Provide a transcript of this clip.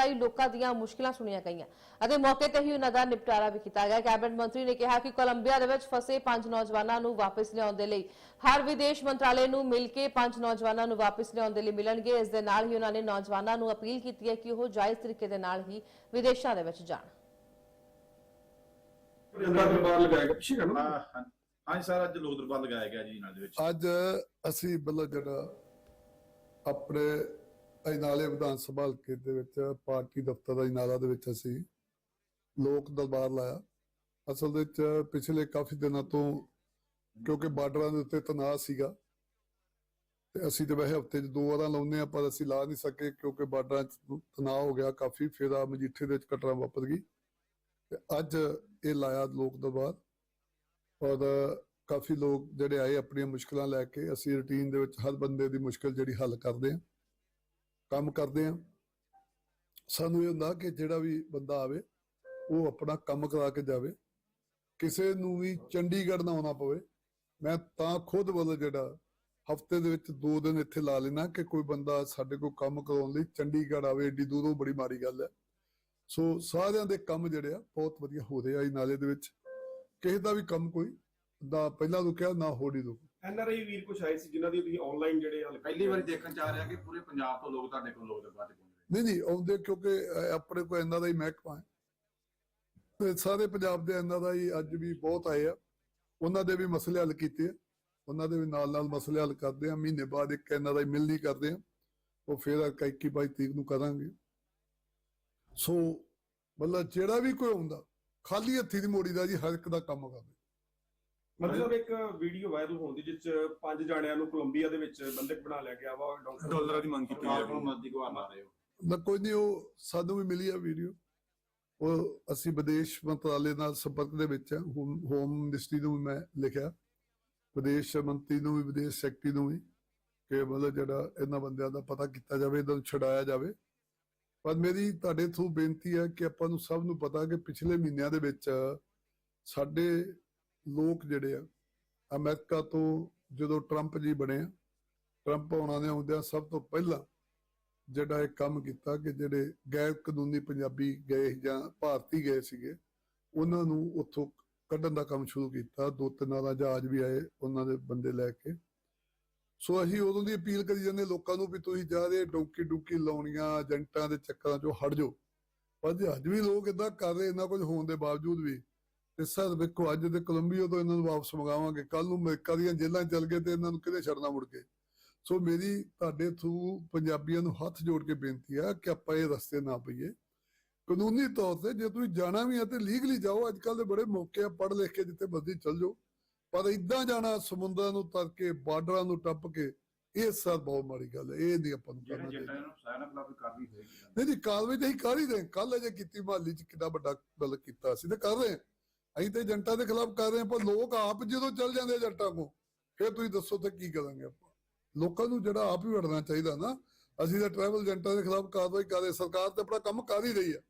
ਰਾਹੀਂ ਲੋਕਾਂ ਦੀਆਂ ਮੁਸ਼ਕਲਾਂ ਸੁਣੀਆਂ ਗਈਆਂ। ਅਤੇ ਮੌਕੇ ਤੇ ਹੀ ਉਹਨਾਂ ਦਾ ਨਿਪਟਾਰਾ ਵੀ ਕੀਤਾ ਗਿਆ। ਕੈਬਨਿਟ ਮੰਤਰੀ ਨੇ ਕਿਹਾ ਕਿ ਕੋਲੰਬੀਆ ਦੇ ਵਿੱਚ ਫਸੇ ਪੰਜ ਨੌਜਵਾਨਾਂ ਨੂੰ ਵਾਪਸ ਲਿਆਉਣ ਦੇ ਲਈ ਹਰ ਵਿਦੇਸ਼ ਮੰਤਰਾਲੇ ਨੂੰ ਮਿਲ ਕੇ ਪੰਜ ਨੌਜਵਾਨਾਂ ਨੂੰ ਵਾਪਸ ਲਿਆਉਣ ਦੇ ਲਈ ਮਿਲਣਗੇ। ਇਸ ਦੇ ਨਾਲ ਹੀ ਉਹਨਾਂ ਨੇ ਨੌਜਵਾਨਾਂ ਨੂੰ ਅਪੀਲ ਕੀਤੀ ਹੈ ਕਿ ਉਹ ਜਾਇਜ਼ ਤਰੀਕੇ ਦੇ ਨਾਲ ਹੀ ਵਿਦੇਸ਼ਾਂ ਦੇ ਵਿੱਚ ਜਾਣ। ਜਨਤਾ ਦਰਬਾਰ ਲਗਾਇਆ ਗਿਆ। ਪਿੱਛੇ ਕਰਨਾ। ਹਾਂ ਹਾਂ। ਹਾਂਜੀ ਸਰ ਅੱਜ ਲੋਕ ਦਰਬਾਰ ਲਗਾਇਆ ਗਿਆ ਜੀ ਇਹਨਾਂ ਦੇ ਵਿੱਚ। ਅੱਜ ਅਸੀਂ ਜਿਹੜਾ ਆਪਣੇ ਅਜਨਾਲੇ ਵਿਧਾਨ ਸਭਾ ਹਲਕੇ ਦੇ ਵਿੱਚ ਪਾਰਟੀ ਦਫ਼ਤਰ ਦਾ ਅਜਨਾਲਾ ਦੇ ਵਿੱਚ ਅਸੀਂ ਲੋਕ ਦਰਬਾਰ ਲਾਇਆ। ਅਸਲ ਦੇ ਵਿੱਚ ਪਿਛਲੇ ਕਾਫੀ ਦਿਨਾਂ ਤੋਂ ਕਿਉਂਕਿ ਬਾਰਡਰਾਂ ਦੇ ਉੱਤੇ ਤਣਾਅ ਸੀਗਾ, ਤੇ ਅਸੀਂ ਤੇ ਵੈਸੇ ਹਫ਼ਤੇ 'ਚ ਦੋ ਵਾਰਾਂ ਲਾਉਂਦੇ ਆ ਪਰ ਅਸੀਂ ਲਾ ਨਹੀਂ ਸਕੇ ਕਿਉਂਕਿ ਬਾਰਡਰਾਂ 'ਚ ਤਣਾਅ ਹੋ ਗਿਆ, ਕਾਫੀ ਫਿਰ ਆ ਮਜੀਠੇ ਦੇ ਵਿੱਚ ਘਟਨਾ ਵਾਪਰ ਗਈ। ਤੇ ਅੱਜ ਇਹ ਲਾਇਆ ਲੋਕ ਦਰਬਾਰ, ਔਰ ਕਾਫੀ ਲੋਕ ਜਿਹੜੇ ਆਏ ਆਪਣੀਆਂ ਮੁਸ਼ਕਲਾਂ ਲੈ ਕੇ, ਅਸੀਂ ਰੁਟੀਨ ਦੇ ਵਿੱਚ ਹਰ ਬੰਦੇ ਦੀ ਮੁਸ਼ਕਲ ਜਿਹੜੀ ਹੱਲ ਕਰਦੇ ਹਾਂ। ਕੰਮ ਕਰਦੇ ਹਾਂ ਸਾਨੂੰ ਇਹ ਹੁੰਦਾ ਕਿ ਜਿਹੜਾ ਵੀ ਬੰਦਾ ਆਵੇ, ਉਹ ਆਪਣਾ ਕੰਮ ਕਰਾ ਕੇ ਜਾਵੇ। ਕਿਸੇ ਨੂੰ ਵੀ ਚੰਡੀਗੜ੍ਹ ਨਾ ਆਉਣਾ ਪਵੇ। ਮੈਂ ਤਾਂ ਖੁਦ ਵੱਲ ਜਿਹੜਾ ਹਫ਼ਤੇ ਦੇ ਵਿੱਚ ਦੋ ਦਿਨ ਇੱਥੇ ਲਾ ਲੈਣਾ ਕਿ ਕੋਈ ਬੰਦਾ ਸਾਡੇ ਕੋਲ ਕੰਮ ਕਰਾਉਣ ਲਈ ਚੰਡੀਗੜ੍ਹ ਆਵੇ। ਏਡੀ ਦੂਰੋਂ ਬੜੀ ਮਾੜੀ ਗੱਲ ਹੈ। ਸੋ ਸਾਰਿਆਂ ਦੇ ਕੰਮ ਜਿਹੜੇ ਆ, ਬਹੁਤ ਵਧੀਆ ਹੋ ਰਹੇ ਆ ਇਹ ਨਾਲੇ ਦੇ ਵਿੱਚ। ਕਿਸੇ ਦਾ ਵੀ ਕੰਮ ਕੋਈ ਦਾ ਪਹਿਲਾਂ ਰੁਕਿਆ ਨਾ ਹੋੜੀ ਐਨਆਰਆਈ ਵੀਰ ਕੁਛ ਆਏ ਸੀ ਜਿਨ੍ਹਾਂ ਦੀ ਤੁਸੀਂ ਆਨਲਾਈਨ ਜਿਹੜੇ ਹਲ ਪਹਿਲੀ ਵਾਰੀ ਦੇਖਣ ਚ ਆ ਰਿਹਾ ਕਿ ਪੂਰੇ ਪੰਜਾਬ ਤੋਂ ਲੋਕ ਤੁਹਾਡੇ ਕੋਲ ਲੋਕ ਦਰਬਾਰ ਤੇ ਪਹੁੰਚ ਰਹੇ। ਨਹੀਂ ਨਹੀਂ ਆਉਂਦੇ ਕਿਉਂਕਿ ਆਪਣੇ ਕੋਲ ਇਹਨਾਂ ਦਾ ਹੀ ਮਹਿਕਮਾ ਹੈ। ਤੇ ਸਾਰੇ ਪੰਜਾਬ ਦੇ ਇਹਨਾਂ ਦਾ ਹੀ ਅੱਜ ਵੀ ਬਹੁਤ ਆਏ ਆ। ਉਹਨਾਂ ਦੇ ਵੀ ਮਸਲੇ ਹੱਲ ਕੀਤੇ ਆ। ਉਹਨਾਂ ਦੇ ਵੀ ਨਾਲ ਨਾਲ ਮਸਲੇ ਹੱਲ ਕਰਦੇ ਆ। ਮਹੀਨੇ ਬਾਅਦ ਇੱਕ ਇਹਨਾਂ ਦਾ ਹੀ ਮਿਲਣੀ ਕਰਦੇ ਆ। ਉਹ ਫਿਰ 21 22 ਤਰੀਕ ਨੂੰ ਕਰਾਂਗੇ। ਸੋ ਮਤਲਬ ਜਿਹੜਾ ਵੀ ਕੋਈ ਆਉਂਦਾ ਖਾਲੀ ਹੱਥੀ ਦੀ ਮੋੜੀ ਦਾ ਜੀ ਹਰ ਇੱਕ ਦਾ ਕੰਮ ਕਰਦੇ ਮਤਲਬ ਇੱਕ ਵੀਡੀਓ ਵਾਇਰਲ ਹੋਣ ਦੀ ਜਿਸ ਚ ਪੰਜ ਜਾਣਿਆਂ ਨੂੰ ਕੋਲੰਬੀਆ ਦੇ ਵਿੱਚ ਬੰਦਕ ਬਣਾ ਲਿਆ ਗਿਆ ਵਾ ਡਾਕਟਰ ਡਾਲਰਾਂ ਦੀ ਮੰਗ ਕੀਤੀ ਜਾ ਰਹੀ ਹੈ। ਮਦਦ ਗੁਹਾਰ ਲਾ ਰਹੇ ਹੋ। ਨਾ ਕੋਈ ਨਹੀਂ ਉਹ ਸਾਨੂੰ ਵੀ ਮਿਲੀ ਆ ਵੀਡੀਓ। ਉਹ ਅਸੀਂ ਵਿਦੇਸ਼ ਮੰਤਰਾਲੇ ਨਾਲ ਸੰਪਰਕ ਦੇ ਵਿੱਚ ਹਾਂ ਹੋਮ ਮਿਨਿਸਟਰੀ ਨੂੰ ਵੀ ਮੈਂ ਲਿਖਿਆ। ਵਿਦੇਸ਼ ਮੰਤਰੀ ਨੂੰ ਵੀ ਵਿਦੇਸ਼ ਸੈਕਟਰੀ ਨੂੰ ਵੀ ਕਿ ਮਤਲਬ ਜਿਹੜਾ ਇਹਨਾਂ ਬੰਦਿਆਂ ਦਾ ਪਤਾ ਕੀਤਾ ਜਾਵੇ ਇਹਨਾਂ ਨੂੰ ਛਡਾਇਆ ਜਾਵੇ। ਪਰ ਮੇਰੀ ਤੁਹਾਡੇ ਥਰੂ ਬੇਨਤੀ ਹੈ ਕਿ ਆਪਾਂ ਨੂੰ ਸਭ ਨੂੰ ਪਤਾ ਕਿ ਪਿਛਲੇ ਮਹੀਨਿਆਂ ਦੇ ਵਿੱਚ ਸਾਡੇ ਲੋਕ ਜਿਹੜੇ ਆ, ਅਮਰੀਕਾ ਤੋਂ ਜਦੋਂ ਟਰੰਪ ਜੀ ਬਣੇ ਟਰੰਪ ਉਹਨਾਂ ਨੇ ਆਉਂਦਿਆਂ ਸਭ ਤੋਂ ਪਹਿਲਾਂ ਜਿਹੜਾ ਇਹ ਕੰਮ ਕੀਤਾ ਕਿ ਜਿਹੜੇ ਗੈਰ ਕਾਨੂੰਨੀ ਪੰਜਾਬੀ ਗਏ ਜਾਂ ਭਾਰਤੀ ਗਏ ਸੀਗੇ, ਉਹਨਾਂ ਨੂੰ ਉੱਥੋਂ ਕੱਢਣ ਦਾ ਕੰਮ ਸ਼ੁਰੂ ਕੀਤਾ। ਦੋ ਤਿੰਨ ਵਾਲਾ ਜਹਾਜ਼ ਵੀ ਆਏ ਉਹਨਾਂ ਦੇ ਬੰਦੇ ਲੈ ਕੇ। ਸੋ ਅਸੀਂ ਉਦੋਂ ਦੀ ਅਪੀਲ ਕਰੀ ਜਾਂਦੇ ਲੋਕਾਂ ਨੂੰ ਵੀ ਤੁਸੀਂ ਜਾ ਰਹੇ ਡੌਂਕੀ ਡੁਕੀ ਲਾਉਣੀਆਂ, ਏਜੰਟਾਂ ਦੇ ਚੱਕਰਾਂ ਚੋਂ ਹਟ ਜਾਓ। ਪਰ ਜੇ ਅੱਜ ਵੀ ਲੋਕ ਇਦਾਂ ਕਰ ਰਹੇ, ਇਹਨਾਂ ਕੁਝ ਹੋਣ ਦੇ ਬਾਵਜੂਦ ਵੀ ਸਰ ਵੇਖੋ ਅੱਜ ਤੇ ਕੋਲੰਬੀਆ ਤੋਂ ਇਹਨਾਂ ਨੂੰ ਵਾਪਸ ਮੰਗਾਵਾਂਗੇ। ਕੱਲ ਨੂੰ ਅਮਰੀਕਾ ਦੀਆਂ ਜੇਲ੍ਹਾਂ ਚਲ ਗਏ ਤੇ ਇਹਨਾਂ ਨੂੰ ਕਿਹਦੇ ਛੱਡਣਾ ਮੁੜ ਕੇ? ਸੋ ਮੇਰੀ ਤੁਹਾਡੇ ਥਰੂ ਪੰਜਾਬੀਆਂ ਨੂੰ ਹੱਥ ਜੋੜ ਕੇ ਬੇਨਤੀ ਆ ਕਿ ਆਪਾਂ ਇਹ ਰਸਤੇ ਨਾ ਪਈਏ। ਕਾਨੂੰਨੀ ਤੌਰ ਤੇ ਜੇ ਤੁਸੀਂ ਜਾਣਾ ਵੀ ਹੈ ਤੇ ਲੀਗਲੀ ਜਾਓ ਅੱਜ ਕੱਲ ਦੇ ਬੜੇ ਮੌਕੇ ਆ ਪੜ੍ਹ ਲਿਖ ਕੇ ਜਿੱਥੇ ਮਰਜ਼ੀ ਚੱਲ ਜਾਓ। ਪਰ ਇਦਾਂ ਜਾਣਾ ਸਮੁੰਦਰਾਂ ਨੂੰ ਤਰ ਕੇ ਬਾਰਡਰਾਂ ਨੂੰ ਟੱਪ ਕੇ ਇਹ ਸਰ ਬਹੁਤ ਮਾੜੀ ਗੱਲ ਹੈ ਇਹ ਨਹੀਂ ਆਪਾਂ ਨੂੰ ਕਰਨਾ ਚਾਹੀਦਾ। ਨਹੀਂ ਨਹੀਂ ਕਾਰਵਾਈ ਤਾਂ ਅਸੀਂ ਕਰ ਹੀ ਰਹੇ ਕੱਲ ਅਜੇ ਕੀਤੀ ਮਹਾਲੀ ਚ ਕਿੰਨਾ ਵੱਡਾ ਗੱਲ ਕੀਤਾ ਅਸੀਂ ਤੇ ਕਰ ਰਹੇ ਹਾਂ। ਅਸੀਂ ਤੇ ਏਜੰਟਾਂ ਦੇ ਖਿਲਾਫ ਕਰ ਰਹੇ ਹਾਂ, ਪਰ ਲੋਕ ਆਪ ਜਦੋਂ ਚੱਲ ਜਾਂਦੇ ਏਜੰਟਾਂ ਕੋ ਫਿਰ ਤੁਸੀਂ ਦੱਸੋ ਤੇ ਕੀ ਕਰਾਂਗੇ ਆਪਾਂ। ਲੋਕਾਂ ਨੂੰ ਜਿਹੜਾ ਆਪ ਹੀ ਵੜਨਾ ਚਾਹੀਦਾ ਨਾ, ਅਸੀਂ ਤਾਂ ਟਰੈਵਲ ਏਜੰਟਾਂ ਦੇ ਖਿਲਾਫ ਕਾਰਵਾਈ ਕਰ ਰਹੇ ਸਰਕਾਰ ਤੇ ਆਪਣਾ ਕੰਮ ਕਰ ਹੀ ਰਹੀ ਹੈ।